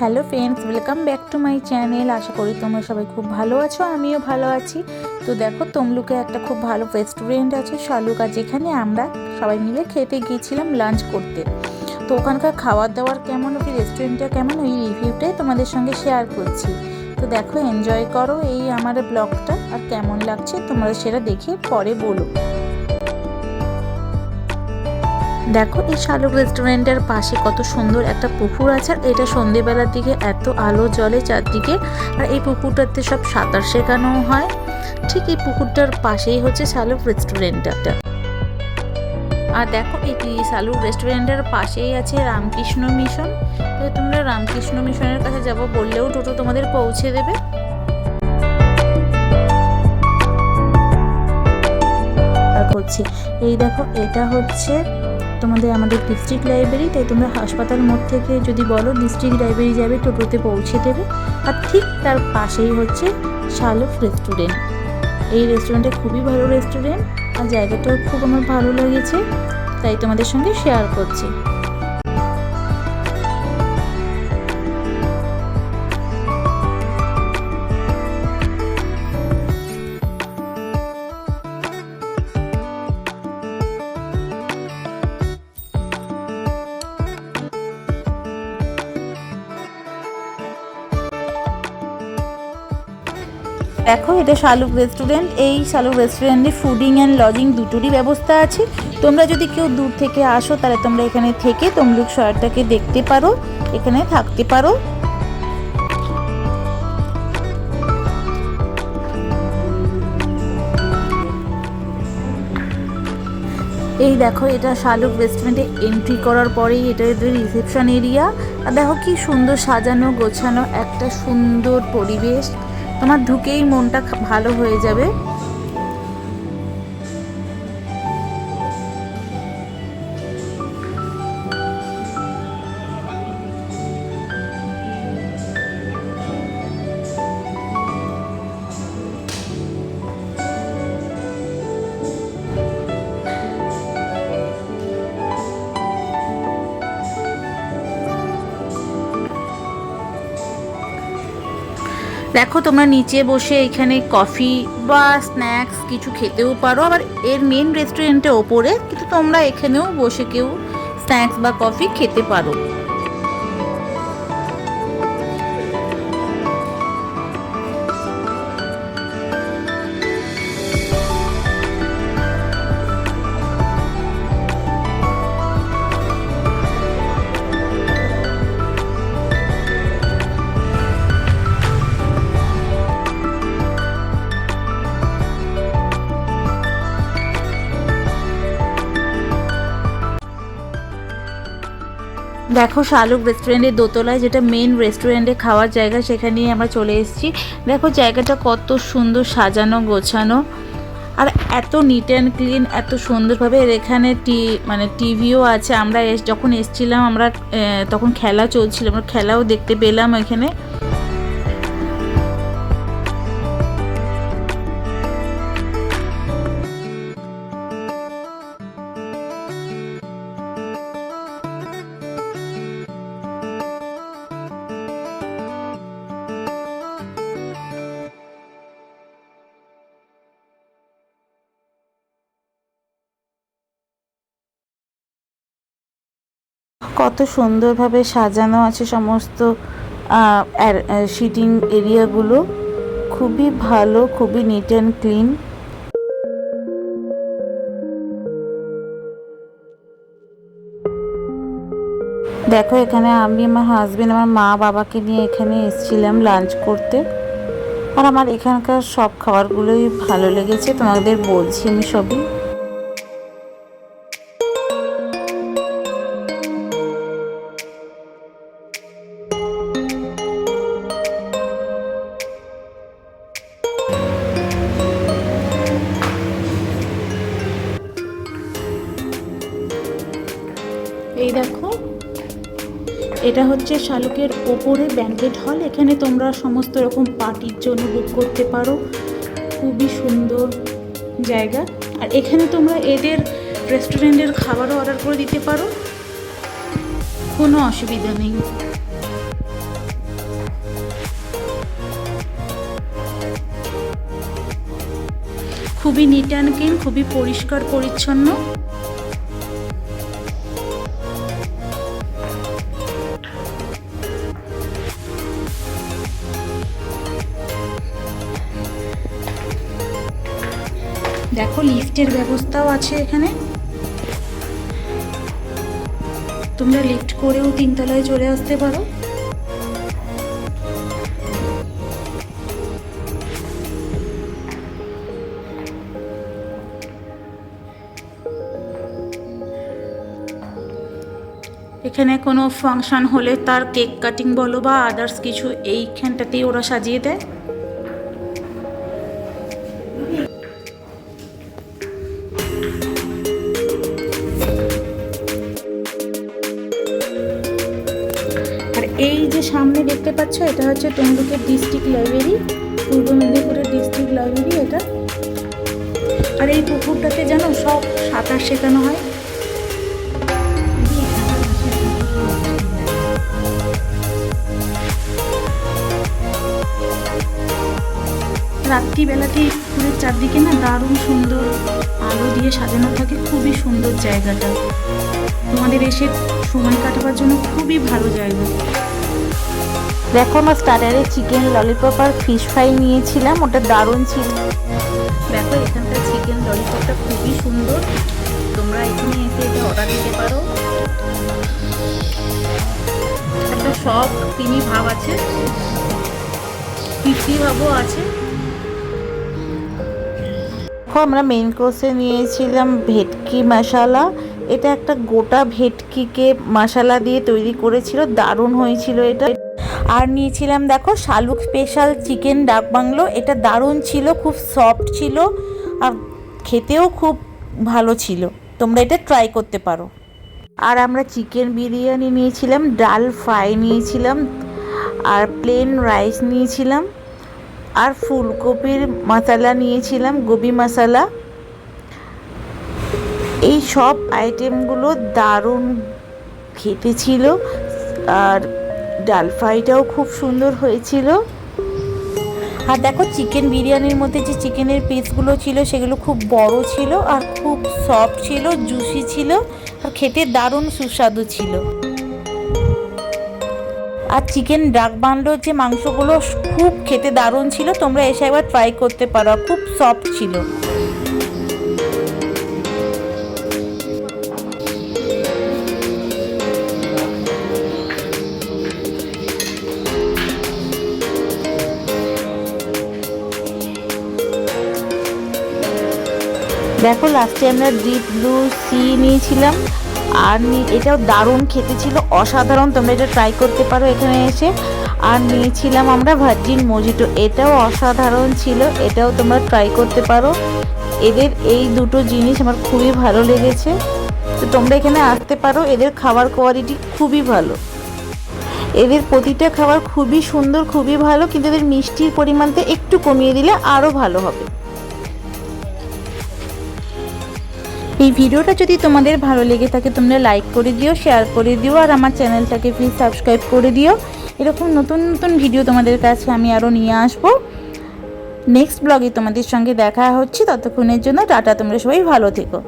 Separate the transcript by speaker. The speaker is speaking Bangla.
Speaker 1: Hello friends, welcome back to my channel. আশা করি তোমরা সবাই খুব ভালো আছো, আমিও ভালো আছি। তো দেখো, তমলুকে একটা খুব ভালো রেস্টুরেন্ট আছে, শালুকা। যেখানে আমরা সবাই মিলে খেতে গিয়েছিলাম লাঞ্চ করতে। তো ওখানকার খাবার দাবার কেমন, ওই রেস্টুরেন্টটা কেমন, ওই রিভিউটাই তোমাদের সঙ্গে শেয়ার করছি। তো দেখো এনজয় করো এই আমার ব্লগটা আর কেমন লাগছে তোমরা সেটা দেখে পরে বলো। দেখো, এই শালুক রেস্টুরেন্টের পাশে কত সুন্দর একটা পুকুর আছে, আর এটা সন্ধেবেলার দিকে এত আলো জলে চারদিকে, আর এই পুকুরটাতে সব সাঁতার শেখানো হয়। ঠিক এই পুকুরটার পাশেই হচ্ছে শালুক রেস্টুরেন্টটা। আর দেখো, এই শালুক রেস্টুরেন্টের পাশেই আছে রামকৃষ্ণ মিশন। তো তোমরা রামকৃষ্ণ মিশনের কাছে যাব বললেও টোটো তোমাদের পৌঁছে দেবে। করছি এই দেখো, এটা হচ্ছে তোমাদের আমাদের ডিস্ট্রিক্ট লাইব্রেরি তাই তোমরা হাসপাতাল মোড় থেকে যদি বলো ডিস্ট্রিক্ট লাইব্রেরি যাবে, টোটোতে পৌঁছে দেবে। আর ঠিক তার পাশেই হচ্ছে শালফ রেস্টুরেন্ট এই রেস্টুরেন্টটা খুবই ভালো রেস্টুরেন্ট আর জায়গাটাও খুব আমার ভালো লেগেছে, তাই তোমাদের সঙ্গে শেয়ার করছি। দেখো, এটা শালুক রেস্টুরেন্ট এই শালুক রেস্টুরেন্টে ফুডিং অ্যান্ড লজিং দুটোরই ব্যবস্থা আছে। তোমরা যদি কেউ দূর থেকে আসো, তাহলে তোমরা এখানে থেকে তমলুক শহরটাকে দেখতে পারো, এখানে থাকতে পারো। এই দেখো, এটা শালুক রেস্টুরেন্টে এন্ট্রি করার পরেই এটা এদের রিসেপশন এরিয়া আর দেখো কি সুন্দর সাজানো, গোছানো, একটা সুন্দর পরিবেশ। তোমার ঢুকেই মনটা ভালো হয়ে যাবে। দেখো তোমরা নিচে বসে এখানে কফি বা স্ন্যাক্স কিছু খেতেও পারো, আবার এর মেন রেস্টুরেন্টে ওপরে, কিন্তু তোমরা এখানেও বসে কেউ স্ন্যাক্স বা কফি খেতে পারো। দেখো শালুক রেস্টুরেন্টের দোতলায় যেটা মেন রেস্টুরেন্টে খাওয়ার জায়গা, সেখানেই আমরা চলে এসেছি। দেখো জায়গাটা কত সুন্দর সাজানো, গোছানো। আর এত নিট অ্যান্ড ক্লিন এত সুন্দরভাবে। এর এখানে টি মানে টিভিও আছে। আমরা যখন এসছিলাম, আমরা তখন খেলা চলছিল। আমরা খেলাও দেখতে পেলাম এখানে। কত সুন্দরভাবে সাজানো আছে সমস্ত সিটিং এরিয়াগুলো খুবই ভালো, খুবই নিট অ্যান্ড ক্লিন দেখো, এখানে আমি, আমার হাজবেন্ড আমার মা বাবাকে নিয়ে এখানে এসেছিলাম লাঞ্চ করতে। আর আমার এখানকার সব খাবারগুলোই ভালো লেগেছে, তোমাদের বলছি আমি সবই। এটা হচ্ছে শালুকের ওপরে ব্যান্ডেড হল এখানে তোমরা সমস্ত রকম পার্টির জন্য বুক করতে পারো। খুবই সুন্দর জায়গা। আর এখানে তোমরা এদের রেস্টুরেন্টের খাবারও অর্ডার করে দিতে পারো। কোনো অসুবিধা নেই। খুবই নিট অ্যান্ড ক্লিন খুবই পরিষ্কার, পরিচ্ছন্ন। দেখো লিফটের ব্যবস্থাও আছে এখানে। তোমরা লিফট করেও তিনতলায় চলে আসতে পারো। এখানে কোনো ফাংশন হলে তার কেক কাটিং বলো বা আদার্স কিছু, এইখানটাতেই ওরা সাজিয়ে দেয়। আর এই যে সামনে দেখতে পাচ্ছ, এটা হচ্ছে তমলুকের ডিস্ট্রিক্ট লাইব্রেরি পূর্ব মেদিনীপুরের ডিস্ট্রিক্ট লাইব্রেরি এটা। আর এই পুকুরটাতে যেন সব সাঁতার শেখানো হয়। রাত্রিবেলাতে পুকুরের চারদিকে না দারুণ সুন্দর। আলো দিয়ে সাজানো থাকে খুবই সুন্দর জায়গাটা। তোমাদের এসে সময় কাটাবার জন্য খুবই ভালো জায়গা। দেখো আমার স্টার্টারে চিকেন ললিপপ আর ফিশ ফ্রাই নিয়েছিলাম ওটা দারুণ ছিল। দেখো এখানকার চিকেন ললিপপটা খুবই সুন্দর। তোমরা এখানে এসে এটা অর্ডার দিতে পারো। একটা সব তিনি ভাব আছে। তৃপ্তি ভাবও আছে। আমরা মেন কোর্সে নিয়েছিলাম ভেটকি মশালা এটা একটা গোটা ভেটকিকে মশালা দিয়ে তৈরি করেছিল, দারুণ হয়েছিল এটা। আর নিয়েছিলাম দেখো শালুক স্পেশাল চিকেন ডাক বাংলো। এটা দারুণ ছিল, খুব সফট ছিল আর খেতেও খুব ভালো ছিল। তোমরা এটা ট্রাই করতে পারো। আর আমরা চিকেন বিরিয়ানি নিয়েছিলাম, ডাল ফ্রাই নিয়েছিলাম আর প্লেন রাইস নিয়েছিলাম। আর ফুলকপির মশলা নিয়েছিলাম, গোবি মশলা। এই সব আইটেমগুলো দারুণ খেতে ছিল, আর ডাল ফ্রাইটাও খুব সুন্দর হয়েছিল। আর দেখো চিকেন বিরিয়ানির মধ্যে যে চিকেনের পিসগুলো ছিল, সেগুলো খুব বড় ছিল আর খুব সফট ছিল জুসি ছিল, আর খেতে দারুণ সুস্বাদু ছিল। আর চিকেন ডাক বাংলোর যে মাংসগুলো খুব খেতে দারুণ ছিল, তোমরা এসে একবার ট্রাই করতে পারো খুব সফট ছিল। দেখো লাস্টে আমরা ডিপ ব্লু সি নিয়েছিলাম। আর এটাও দারুণ খেতে ছিল, অসাধারণ, তোমরা এটা ট্রাই করতে পারো এখানে এসে। আর নিয়েছিলাম আমরা ভার্জিন মজিটো, এটাও অসাধারণ ছিল, এটাও তোমরা ট্রাই করতে পারো। এদের এই দুটো জিনিস আমার খুবই ভালো লেগেছে। তো তোমরা এখানে আসতে পারো, এদের খাবার কোয়ালিটি খুবই ভালো। এদের প্রতিটা খাবার খুবই সুন্দর, খুবই ভালো, কিন্তু এদের মিষ্টির পরিমাণটা একটু কমিয়ে দিলে আরও ভালো হবে। এই ভিডিওটা যদি তোমাদের ভালো লেগে থাকে, তোমরা লাইক করে দিও শেয়ার করে দিও, আর আমার চ্যানেলটাকে প্লিজ সাবস্ক্রাইব করে দিও। এরকম নতুন নতুন ভিডিও তোমাদের কাছে আমি আরও নিয়ে আসব। নেক্সট ব্লগে তোমাদের সঙ্গে দেখা হচ্ছে। ততক্ষণের জন্য টাটা, তোমরা সবাই ভালো থেকো।